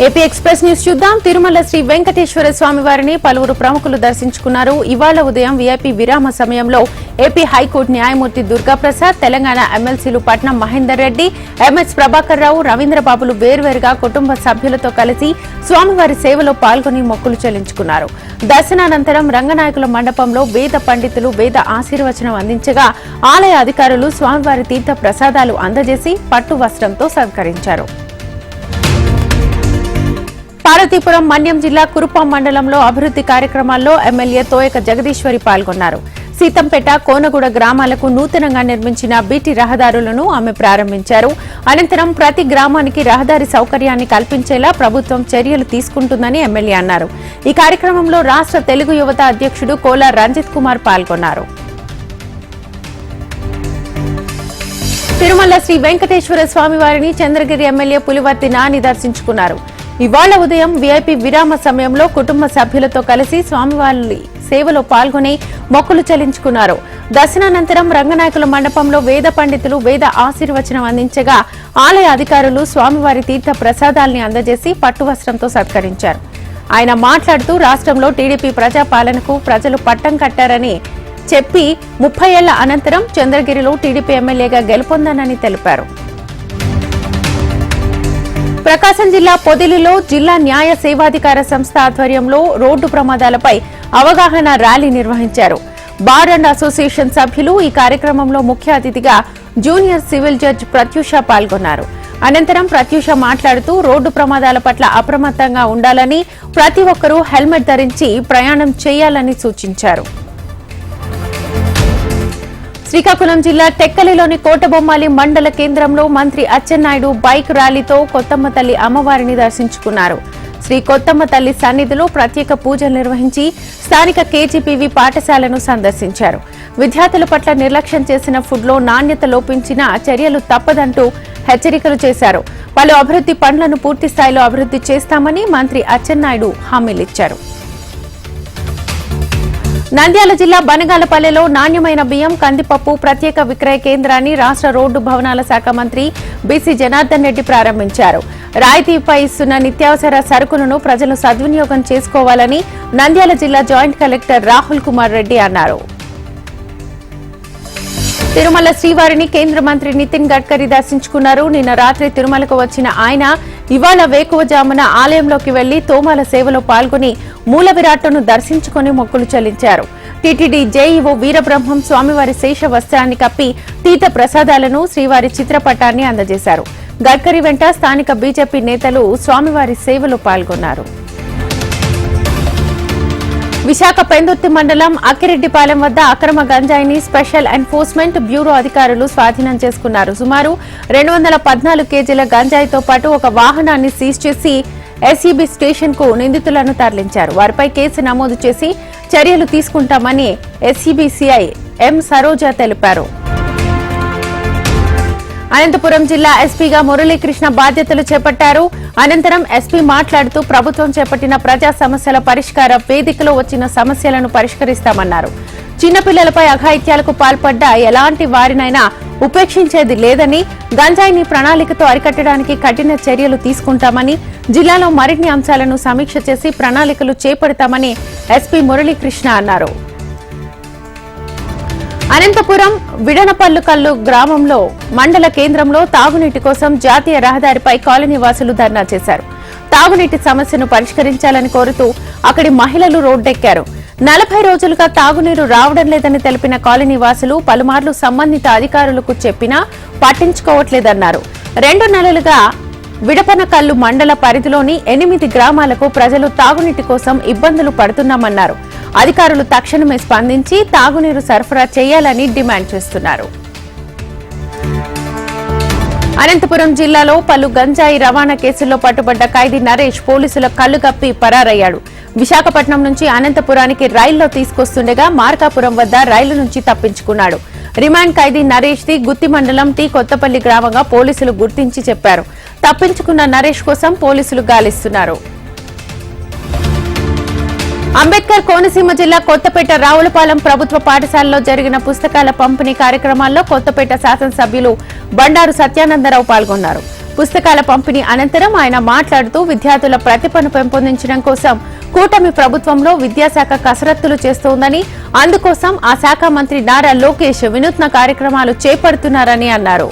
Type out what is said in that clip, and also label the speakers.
Speaker 1: AP express news చూద్దాం. తిరుమల శ్రీ వెంకటేశ్వర స్వామి వారిని పలువురు ప్రముఖులు దర్శించుకున్నారు. ఇవాళ ఉదయం వీఐపీ విరామ సమయంలో ఏపీ హైకోర్టు న్యాయమూర్తి దుర్గాప్రసాద్ తెలంగాణ ఎమ్మెల్సీలు పట్నం మహేందర్ రెడ్డి ఎంఎస్ ప్రభాకర్ రావు రవీంద్రబాబులు వేర్వేరుగా కుటుంబ సభ్యులతో కలిసి స్వామివారి సేవలో పాల్గొని మొక్కులు చెల్లించుకున్నారు. దర్శనానంతరం రంగనాయకుల మండపంలో వేద పండితులు వేద ఆశీర్వచనం అందించగా ఆలయ అధికారులు స్వామివారి తీర్థ ప్రసాదాలు అందజేసి పట్టు వస్త్రంతో సత్కరించారు. పార్వతీపురం మన్యం జిల్లా కురుపాం మండలంలో అభివృద్ధి కార్యక్రమాల్లో ఎమ్మెల్యే తోయక జగదీశ్వరి పాల్గొన్నారు. సీతంపేట కోనగూడ గ్రామాలకు నూతనంగా నిర్మించిన బీటీ రహదారులను ఆమె ప్రారంభించారు. అనంతరం ప్రతి గ్రామానికి రహదారి సౌకర్యాన్ని కల్పించేలా ప్రభుత్వం చర్యలు తీసుకుంటుందని ఎమ్మెల్యే అన్నారు. ఈ కార్యక్రమంలో రాష్ట్ర తెలుగు యువత అధ్యక్షుడు కోలా రంజిత్ కుమార్ పాల్గొన్నారు. తిరుమల శ్రీ వెంకటేశ్వర స్వామి వారిని చంద్రగిరి ఎమ్మెల్యే పులివర్తి నాని దర్శించుకున్నారు. ఇవాళ ఉదయం వీఐపీ విరామ సమయంలో కుటుంబ సభ్యులతో కలిసి స్వామివారి సేవలో పాల్గొని మొక్కులు చెల్లించుకున్నారు. దర్శనానంతరం రంగనాయకుల మండపంలో వేద పండితులు వేద ఆశీర్వచనం అందించగా ఆలయ అధికారులు స్వామివారి తీర్థ ప్రసాదాల్ని అందజేసి పట్టువస్త్రంతో సత్కరించారు. ఆయన మాట్లాడుతూ రాష్ట్రంలో టీడీపీ ప్రజాపాలనకు ప్రజలు పట్టం కట్టారని చెప్పి ముప్పై ఏళ్ళ అనంతరం చంద్రగిరిలో టీడీపీ ఎమ్మెల్యేగా గెలుపొందానని తెలిపారు. ప్రకాశం జిల్లా పొదిలిలో జిల్లా న్యాయ సేవాధికార సంస్థ ఆధ్వర్యంలో రోడ్డు ప్రమాదాలపై అవగాహన ర్యాలీ నిర్వహించారు. బార్ అండ్ అసోసియేషన్ సభ్యులు ఈ కార్యక్రమంలో ముఖ్య అతిథిగా జూనియర్ సివిల్ జడ్జ్ ప్రత్యూష పాల్గొన్నారు. అనంతరం ప్రత్యూష మాట్లాడుతూ రోడ్డు ప్రమాదాల పట్ల అప్రమత్తంగా ఉండాలని ప్రతి ఒక్కరూ హెల్మెట్ ధరించి ప్రయాణం చేయాలని సూచించారు. శ్రీకాకుళం జిల్లా టెక్కలిలోని కోటబొమ్మాలి మండల కేంద్రంలో మంత్రి అచ్చెన్నాయుడు బైక్ ర్యాలీతో కొత్తమ్మ తల్లి అమ్మవారిని దర్శించుకున్నారు. శ్రీ కొత్తమ్మ తల్లి సన్నిధిలో ప్రత్యేక పూజలు నిర్వహించి స్థానిక కేజీపీవీ పాఠశాలను సందర్శించారు. విద్యార్థుల పట్ల నిర్లక్ష్యం చేసిన ఫుడ్లో నాణ్యత లోపించిన చర్యలు తప్పదంటూ హెచ్చరికలు చేశారు. పలు అభివృద్ధి పనులను పూర్తి స్థాయిలో అభివృద్ధి చేస్తామని మంత్రి అచ్చెన్నాయుడు హామీలిచ్చారు. నంద్యాల జిల్లా బనగాలపల్లెలో నాణ్యమైన బియ్యం కందిపప్పు ప్రత్యేక విక్రయ కేంద్రాన్ని రాష్ట్ర రోడ్డు భవనాల శాఖ మంత్రి బీసీ జనార్దన్ రెడ్డి ప్రారంభించారు. రాయితీపై ఇస్తున్న నిత్యావసర సరుకులను ప్రజలు సద్వినియోగం చేసుకోవాలని నంద్యాల జిల్లా జాయింట్ కలెక్టర్ రాహుల్ కుమార్ రెడ్డి అన్నారు. తిరుమల శ్రీవారిని కేంద్ర మంత్రి నితిన్ గడ్కరీ దర్శించుకున్నారు. నిన్న రాత్రి తిరుమలకు వచ్చిన ఆయన ఇవాళ వేకువజామున ఆలయంలోకి వెళ్ళి తోమాల సేవలో పాల్గొని మూల విరాట్ను దర్శించుకుని మొక్కులు చెల్లించారు. టీటీడీ జేఈఓ వీరబ్రహ్మం స్వామివారి శేష వస్త్రాన్ని కప్పి తీర్థ ప్రసాదాలను శ్రీవారి చిత్రపటాన్ని అందజేశారు. గడ్కరీ వెంట స్థానిక బీజేపీ నేతలు స్వామివారి సేవలో పాల్గొన్నారు. విశాఖ పెందుర్తి మండలం అక్కిరెడ్డిపాలెం వద్ద అక్రమ గంజాయిని స్పెషల్ ఎన్ఫోర్స్మెంట్ బ్యూరో అధికారులు స్వాధీనం చేసుకున్నారు. సుమారు రెండు వందల పద్నాలుగు కేజీల గంజాయితో పాటు ఒక వాహనాన్ని సీజ్ చేసి ఎస్ఈబీ స్టేషన్కు నిందితులను తరలించారు. వారిపై కేసు నమోదు చేసి చర్యలు తీసుకుంటామని ఎస్సీబీసీఐ ఎం సరోజ తెలిపారు. అనంతపురం జిల్లా ఎస్పీగా మురళీకృష్ణ బాధ్యతలు చేపట్టారు. అనంతరం ఎస్పీ మాట్లాడుతూ ప్రభుత్వం చేపట్టిన ప్రజా సమస్యల పరిష్కార వేదికలో వచ్చిన సమస్యలను పరిష్కరిస్తామన్నారు. చిన్నపిల్లలపై అఘాయిత్యాలకు పాల్పడ్డ ఎలాంటి వారినైనా ఉపేక్షించేది లేదని గంజాయిని ప్రణాళికతో అరికట్టడానికి కఠిన చర్యలు తీసుకుంటామని జిల్లాలో మరిన్ని అంశాలను సమీక్ష చేసి ప్రణాళికలు చేపడతామని ఎస్పీ మురళీకృష్ణ అన్నారు. అనంతపురం విడనపల్లుకల్లు గ్రామంలో మండల కేంద్రంలో తాగునీటి కోసం జాతీయ రహదారిపై కాలనీవాసులు ధర్నా చేశారు. తాగునీటి సమస్యను పరిష్కరించాలని కోరుతూ అక్కడి మహిళలు రోడ్డెక్కారు. నలభై రోజులుగా తాగునీరు రావడం లేదని తెలిపిన కాలనీవాసులు పలుమార్లు సంబంధిత అధికారులకు చెప్పినా పట్టించుకోవట్లేదన్నారు. రెండు నెలలుగా విడపనకల్లు మండల పరిధిలోని ఎనిమిది గ్రామాలకు ప్రజలు తాగునీటి కోసం ఇబ్బందులు పడుతున్నామన్నారు. అధికారులు తక్షణమే స్పందించి తాగునీరు సరఫరా చేయాలని డిమాండ్ చేస్తున్నారు. అనంతపురం జిల్లాలో పలు గంజాయి రవాణా కేసుల్లో పట్టుబడ్డ ఖైదీ నరేష్ పోలీసుల కళ్ళు కప్పి పరారయ్యాడు. విశాఖపట్నం నుంచి అనంతపురానికి రైల్లో తీసుకొస్తుండగా మార్కాపురం వద్ద రైలు నుంచి తప్పించుకున్నాడు. రిమాండ్ ఖైదీ నరేష్ ది గుత్తి మండలం టీ కొత్తపల్లి గ్రామంగా పోలీసులు గుర్తించి చెప్పారు. తప్పించుకున్న నరేష్ కోసం పోలీసులు గాలిస్తున్నారు. అంబేద్కర్ కోనసీమ జిల్లా కొత్తపేట రావులపాలెం ప్రభుత్వ పాఠశాలలో జరిగిన పుస్తకాల పంపిణీ కార్యక్రమాల్లో కొత్తపేట శాసనసభ్యులు బండారు సత్యానందరావు పాల్గొన్నారు. పుస్తకాల పంపిణీ అనంతరం ఆయన మాట్లాడుతూ విద్యార్థుల ప్రతిభను పెంపొందించడం కోసం కూటమి ప్రభుత్వంలో విద్యాశాఖ కసరత్తులు చేస్తోందని అందుకోసం ఆ శాఖ మంత్రి నారా లోకేష్ వినూత్న కార్యక్రమాలు చేపడుతున్నారని అన్నారు.